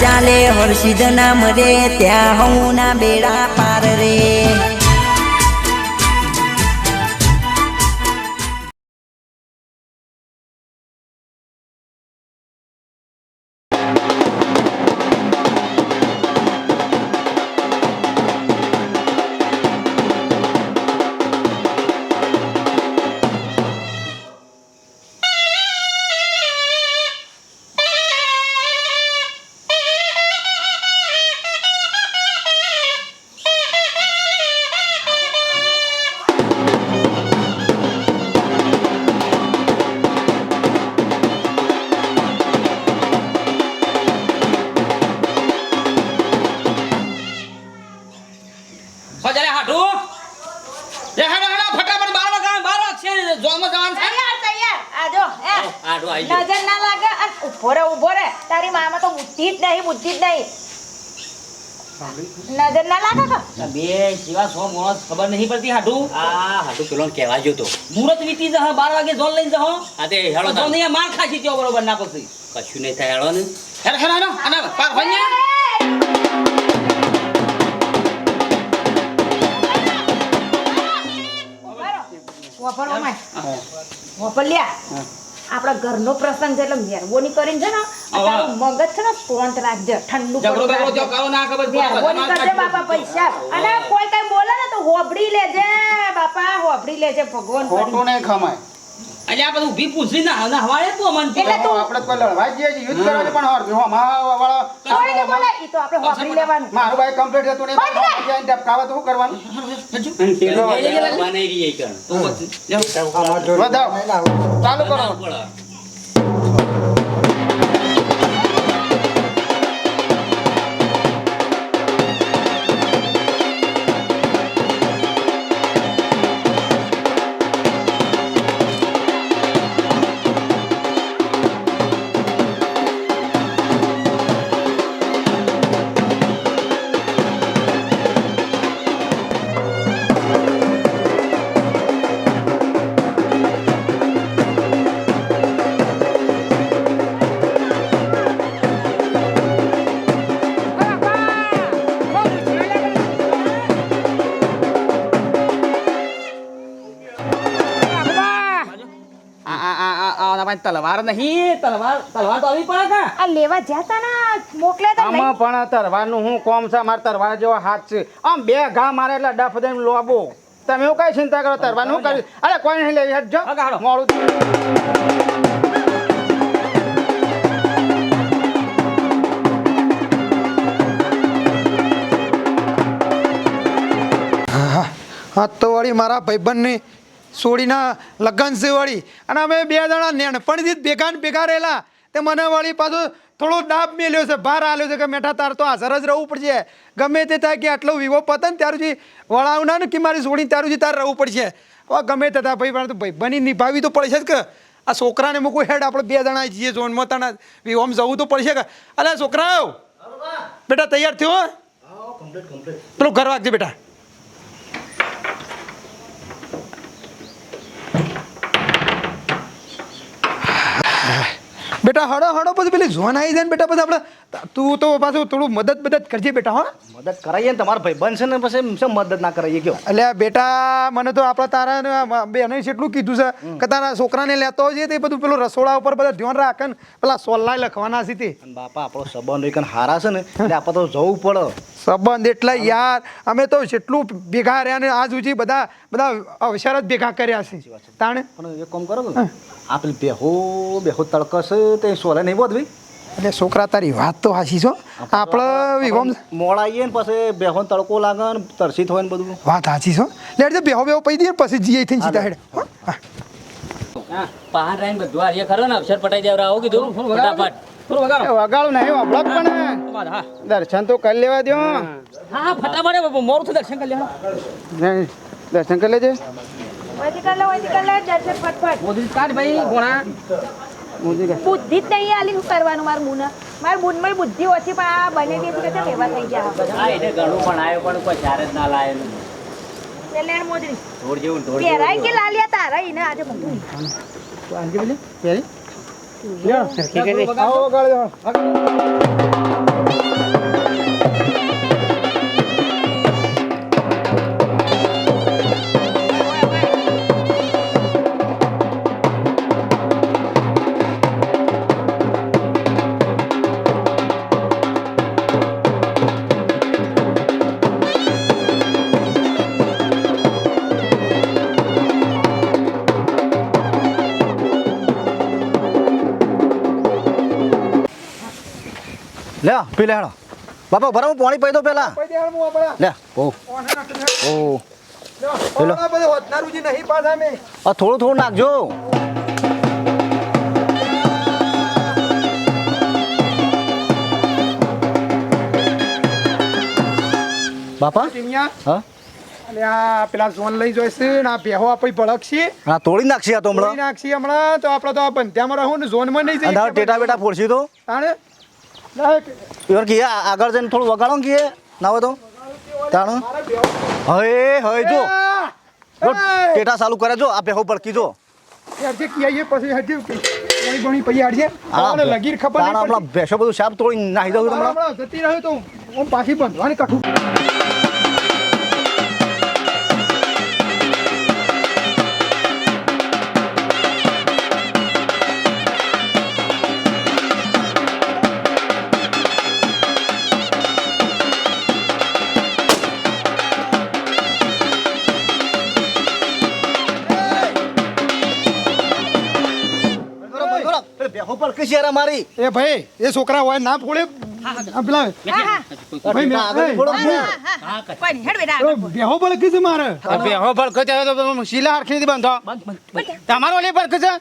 ચાલે હર્ષિદ નામ રે ત્યાં હું ના બેડા પાર રે. હાટુ રે હેડો હેડો ફટાફટ બાર વાગા બાર વાગશે જોમાં જવાનું છે. તૈયાર તૈયાર. આ જો હે હાટુ આવી ગયો. નજર ના લાગે. અને ઊભો રે ઊભો રે. તારી મામાં તો બુદ્ધિ જ નહીં બુદ્ધિ જ નહીં. નજર ના લાગે કે? બે સિવા સો માણસ ખબર નહીં પડતી હાટુ આ હાટુ પેલો કહેવા ગયો તો. મુહૂર્ત વીતી જહ બાર વાગે જોન લઈને જહો. આ તે હેળો જોન અહીંયા માર ખાશી ત્યો બરોબર ના પછી કશું નહીં થાય હેળો ને. હેડો હેડો હેડો અને પાર હોય ને વફર ઓમાય લ્યા. આપણા ઘરનો પ્રસંગ છે એટલે મહેરબાની કરીને છે ને તારું મગજ છે ને શાંત રાખજે ઠંડુ ઝઘડો પડતું બગડો જો રાખજે. કરો ના ખબર પડે. મહેરબાની કરજે બાપા પૈસા. અને કોઈ કઈ બોલે ને તો હોબડી લેજે બાપા હોબડી લેજે ભગવાન ખોટું નહીં ખમાય. અલ્યા આ બધું ઊભી પૂછી ના ના હવાય તો મન એટલે તું આપણે કોઈ લડવા જઈએ છીએ. યુદ્ધ કરવા પણ હોર હો મા વાળા કોઈ નહીં બોલે. ઈ તો આપણે હોરી લેવાનું. મારું ભાઈ કમ્પ્લીટ હતું કર. જઈને ટપકાવે તો શું કરવાનું? બનાવી રહી કણ. તો પછી. વધાવ. ચાલુ કરો. તલવાર નહીં તલવાર તલવાર તો આવી પડે કા? આ લેવા જતા ના મોકલે તો આમાં પણ તરવાનું હું કોમ છે મારા તલવાર જેવો હાથ છે. આમ બે ઘા મારે એટલે ડફ દઈને લોબો. તમે એવું કઈ ચિંતા કરો તરવાનું હું કરી અરે કોઈ નહીં લઈ હટજો. મોડું હા તો વળી મારા ભાઈબંધની સોડીના લગ્ન છે વળી. અને અમે બે જણા નેણપણથી જ ભેગા ને ભેગા રહેલા. તે મને વળી પાછું થોડો દાબ મેલ્યો છે ભાર આલ્યો છે કે મેઠા તાર તો હાજર જ રહેવું પડશે. ગમે તે થાય કે આટલો વિવો પતન ને ત્યાર સુધી વળાવના ને કે મારી સોડી ત્યાર સુધી તાર રહેવું પડશે. હવે ગમે તે થાય ભાઈ પણ તો ભાઈ બની નિભાવી તો પડશે જ કે. આ છોકરાને મૂકવું હેડ આપણે બે જણા જઈએ ઝોનમાં તણા વિવોમ જવું તો પડશે કે. અલે છોકરાઓ! બેટા તૈયાર થયો પેલું ઘર વાગજે બેટા. બેટા હડો હડો પછી પેલી ઝોન આવી જાય ને બેટા, પછી આપણે તું તો પાછું થોડું મદદ મદદ કરજે બેટા, હા. મદદ કરાઈએ ને તમારા ભાઈ બનશે ને પછી શું મદદ ના કરાઈએ કયો? એટલે બેટા મને તો આપણા તારા બેને એટલું કીધું છે કે તારા છોકરાને લેતો હોય તે બધું પેલું રસોડા ઉપર બધા ધ્યાન રાખે ને પેલા સોલ્લા લખવાના છે તે. બાપા આપણો સંબંધ એક હારા છે ને એટલે આપણે તો જવું પડે. સંબંધ એટલે યાર અમે તો જેટલું ભેગા રહ્યા ને આજ સુધી બધા બધા અવસર જ ભેગા કર્યા છે. તાણે? પણ એક કામ કરો ને આ પેલી બેહો બેહો તડકશે તે સોલે નહીં બોધવી? એટલે છોકરા તારી વાત તો હાસી છો આપણે વિવમ મોડાઈએ ને પછી બેહો તડકો લાગે ને તરસી હોય ને બધું. વાત હાસી છો લેટ બેહો બેહો પઈ દઈએ પછી જીએ થઈને સીધા હેડ. પહાડ રાઈન બધું હારીએ ખરો ને અક્ષર પટાઈ દેવરા આવું કીધું. ફટાફટ. વગાડો. નહીં વભળક પણ દર્શન તો કરી લેવા દો હા. ફટાફટ મોરું દર્શન કરી લેવાનો. દર્શન કરી લેજે. વધી કર લે વધી કર લે દર્શન ફટફટ. ભાઈ ગયા. બુદ્ધિ જ નહીં આલી શું કરવાનું મારું બુન મારું બુનમાં બુદ્ધિ ઓછી પણ આ બને બી કે એવા થઈ ગયા હા એને ઘણું પણ આવ્યો પણ કોઈ ચાર જ ના લાયેલું તે લેણ ઢોર જેવું ઢોર પહેરાય કે લાલિયા તારા એને આજે. લ્યો, આવો દો. લે પી લે હેડો. બાપા ભરા હું પાણી પી દો પેલા. લે ઓ. ઓ થોડું થોડું નાખજો. બાપા? હા? અને આ પેલા ઝોન લઈ જોઈશે ને આ બેહો આપણી ભડકશી. હા તોડી નાખશી આ તો હમણાં. નાખશી હમણાં તો આપણે તો આ બંધ્યામાં રહું ને ઝોનમાં નહીં જઈએ. ટેટા બેટા ફોડશી તો? તાણે? લાય, ઈવન આગળ જઈને થોડું વગાડો ને ના હોય તો? તાણ? હવે હવે જો. ટેટા ચાલુ કરે જો આ બેહો પડકી જો. હેડજે કીએ પછી હેડજે આને લગીર ખબર નહીં હમણાં ભેંસો બધું સાપ તોડી નાખી દઉં તમને. જતી રહ્યો તો હું પાછી બંધવાની કઠું પડકી અમારી મારી. એ ભાઈ એ છોકરા હોય ના ફોડે. પેલા ભાઈ મેં હેડ બેટા બેહો બળકી છે મારે. બેહો ભડકો છે તો શીલા હરખી બાંધો. તમારો ઓલી ભડક છે?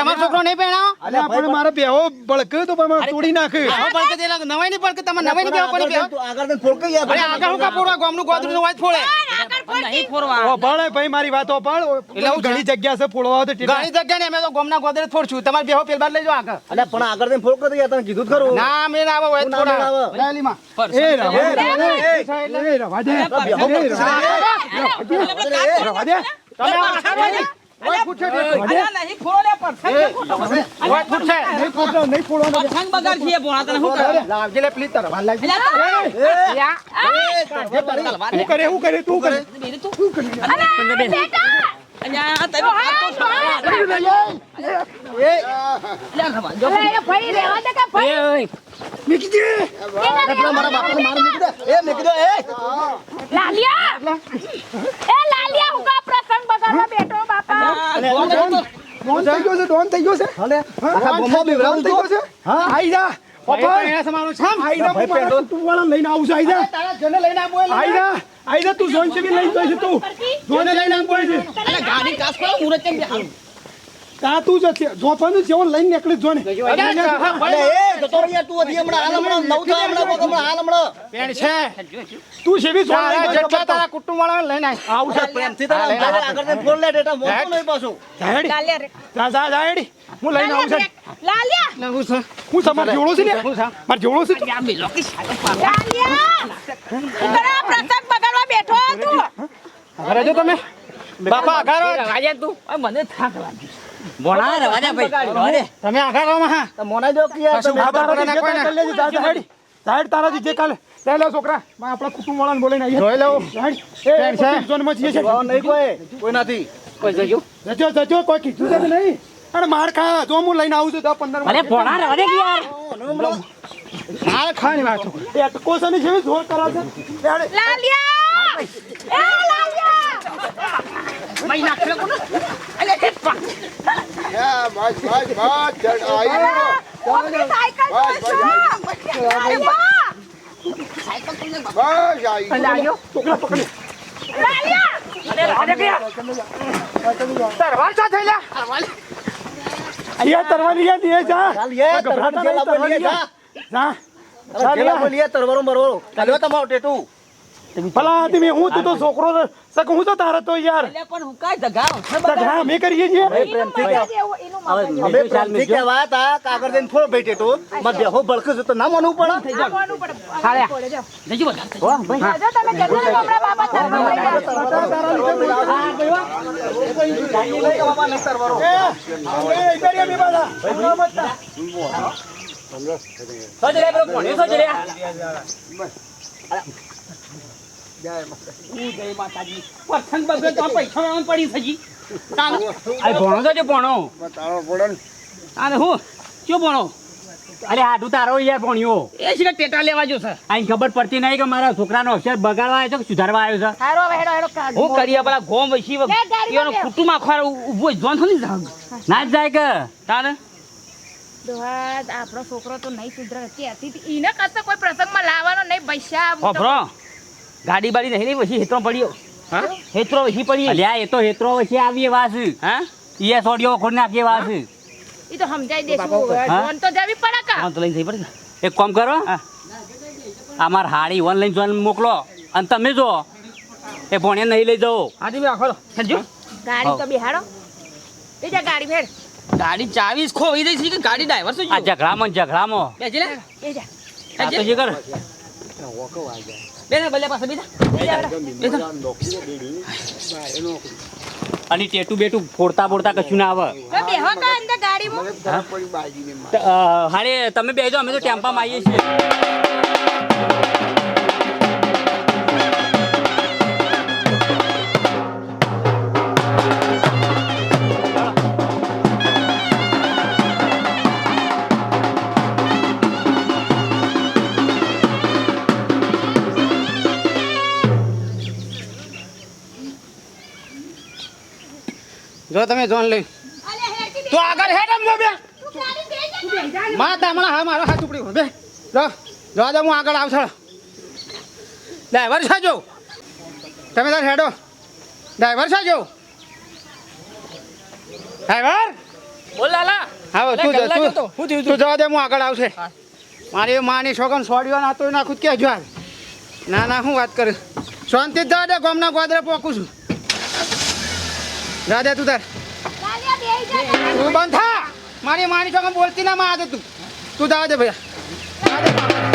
તમારો છોકરો નહીં પહેણાવો અલ્યા પણ મારે બેહો બળકે તો પણ મારે તોડી નાખે બેહો ભડક દે લાગે નવાઈ ની ભડક તમે નવાઈ ની બેહો પડી બેહો આગળ તો ફોડકે યાર અરે આગળ હું કાપોડવા ગામનું ગોદરું નું ફોડે નહીં ફોડવા ઓ ભળ ભાઈ મારી વાતો પણ એટલે હું ઘણી જગ્યા છે ફોડવા તો ઘણી જગ્યા ને અમે તો ગામના ગોદરે ફોડશું તમારે બેહો પેલ બાર લઈ જાઓ આગળ અલ્યા પણ આગળ તો ફોડકે તો યાર તને કીધું જ ખરું ના મે ના આવે હોય હું ના માં આવે. એ રવા દે, એ રવા દે. રવા દે. રવા દે. ઓય રવા દે. નહીં ફોડે પરસંગ હોય ફૂટશે નહીં ફોડો, નહીં ફોડવાનો. પરસંગ બગાડ છે ભોણા તને શું કરે? લાવજે લે, please, તારા વાલ લાવજે. તલવાર શું કરે શું કરે તું કરે. બેરી તું. અહીંયા તમે હાથ તો લે ખબર જો. એ ભાઈ રહેવા દે કે ભાઈ પેલા મારા બાપાને માર મૂકી દે એ મૂકી દે એ લાલિયા એ લાલિયા હું કા પ્રસંગ બગાડવા બેઠો બાપા ડોન થઈ ગયો છે ડોન થઈ ગયો છે હાલે આખા બોમ્બો બીવડાવું થઈ ગયો છે હા આઈ જા પપ્પા આઈ જા હું મારા કુટુંબવાળાને લઈને આવું છે આઈ જા તારા જને લઈને આવો આઈ જા આઈ જા તું જોઈન છે લઈને જોઈ છે તું જોઈને લઈને આવું છે ગાડી કાસ તા તું જ છે જોપાનું સેવન લઈને નીકળી જ જો ને એ જતો રહી તું હજી હમણાં હાલ હમણાં નવ થા હમણાં કોક હમણાં હાલ હમણાં. પેણ છે. તું સેવી જોન તારા તારા કુટુંબ વાળા લઈને આય. આવું છે પ્રેમથી તારા આગળ જઈને ફોડ લે ડેટા મોટો નહીં પાછું. હેડી. જા જા જા હું લઈને આવું છું. લાલિયા. હું તમાર જોડો છે ને? માર જોડો છે? તું. મેલો કે લાલિયા. તારા પ્રસંગ બગાડવા બેઠો તું ઘરે જો તમે. બાપા રવાજે તું. મને થાક લાગ્યો ભોણા રવાજે ભાઈ. રવાજે તમે આઘારો માં હા તો મોના જો કે યાર તમે આ તારા નાખો ને. લેજે, જા જા હેડી જા તારા જે કાલે. લે લે છોકરા. માં આપણા કુટુંબવાળાને બોલાઈને આવીએ. જોઈ લેવો હેડી. એ પેન છે? પચીસ ઝોનમાં છીએ. છે નહીં કોઈ. કોઈ નથી. કોઈ જજો. જજો જજો કોઈ કીધું છે નહીં. અરે માર ખા જો હું લઈને આવું છું દસ પંદર અરે ભોણા રવાજે કે યાર? માર ખાની વાત એ અટકો છે ને જેવી જોર કરાવશે લાલિયા! એ! લાલિયા મઈ નાખલે કોને અલે કે પા ઓપની સાયકલ તો લાલિયા લાગ્યો છોકરા પકડી. લાલિયા અરે રવાજે કે યાર તરવાર ચા થઈ લ્યા. અહીંયા તરવાની યાદ એ જા. ચાલ યે તરવાર જેલા બોલીએ જા. જા. અરે બોલીએ તરવારો મરવારો. ચાલ્યો તમારો ટેટુ. ભલા તમે હું તું તો છોકરો છે. સક હું તો તારા તો યાર એટલે પણ હું કાઈ દગાવ સક મે અમે કરીએ છીએ અમે પ્રેમથી કહેવા હતા કે આગળ જઈને ફોડ ભાઈ ટેટુ માર બેહો બળકે જો તો ના માનવું પડે માનવું પડે પડે જાઓ. જજો બધા જજો તમે જજો ને બાબા તરફ લઈ જાઓ. એ ઇબેરિયા બી બાધા. સજરે બરો કોને સજરે જય માતાજી. પરસંગ બગડે તો પૈસા પડી સજી આ ભણો તો જે ભણો? આને હું? ક્યો ભણો? અરે આટું તારો યાર ભણ્યો. એ છે ટેટા લેવા જો સર અહીં ખબર પડતી નહીં કે મારા છોકરાનો અક્ષર બગાડવા આવ્યો છે સુધારવા આવ્યો છે? હારો હેડો હેડો હું કરીએ પેલા ગોમ વૈસી એનો કુટુંબ આખો ઊભો જોન થોડી જાગ ના જ જાય કે? તાને દોહા આપણો છોકરો તો નહીં સુધરે. કહેતી એને ઈને કશે કોઈ પ્રસંગમાં લાવવાનો નહીં પૈસા બ્રો ગાડી બાડી નહીં લઈ પછી હેતરો પડ્યો. હા? હેતરો પછી પડ્યો. અલ્યા એ તો હેતરો પછી આવીએ વાસ હા? એ સોડિયો ખોડ નાખીએ વાસ એ તો સમજાઈ દેશું. ફોન તો જવી પડે કા? ફોન તો લઈને જઈ પડે એક કામ કરો. હા. અમાર હાડી ઓનલાઈન જોન મોકલો. અને તમે જો એ ભણે નહીં લઈ જાઓ. હાજી આખો સમજો ગાડી તો બિહાડો. એ જા ગાડી ફેર ગાડી ચાવી ખોઈ દઈ છે કે ગાડી ડ્રાઈવર શું આ ઝઘડામાં ઝઘડામાં. બેસી લે. એ જા. આ તો જે કર. બે ને બલ્લે પાસે બીજા. અને ટેટુ બેટુ ફોડતા ફોડતા કશું ના આવે. હારે તમે બેજો અમે તો ટેમ્પામાં આવીએ છીએ. જો તમે જોન લઈ. તો આગળ હેડ એમ જો બે. માતા હમણાં હા મારો હાથ ઉપડી બે જો જો દે હું આગળ આવશે. ડ્રાઈવર સાજો તમે તાર હેડો. ડ્રાઈવર સાજો ડ્રાઈવર? બોલ લાલા. હા તું જો તું. હું થયું તું? જવા દે હું આગળ આવશે. મારી માની છોકન સોડ્યો ના તો નાખું કે જો ના ના હું વાત કરું. શાંતિ જવા દે ગામના ગોદરે પોકું છું. જા દે તું તાર. તું બંધ થા. મારી માની છોકન બોલતી ના માં તું. તું જવા દે ભૈયા.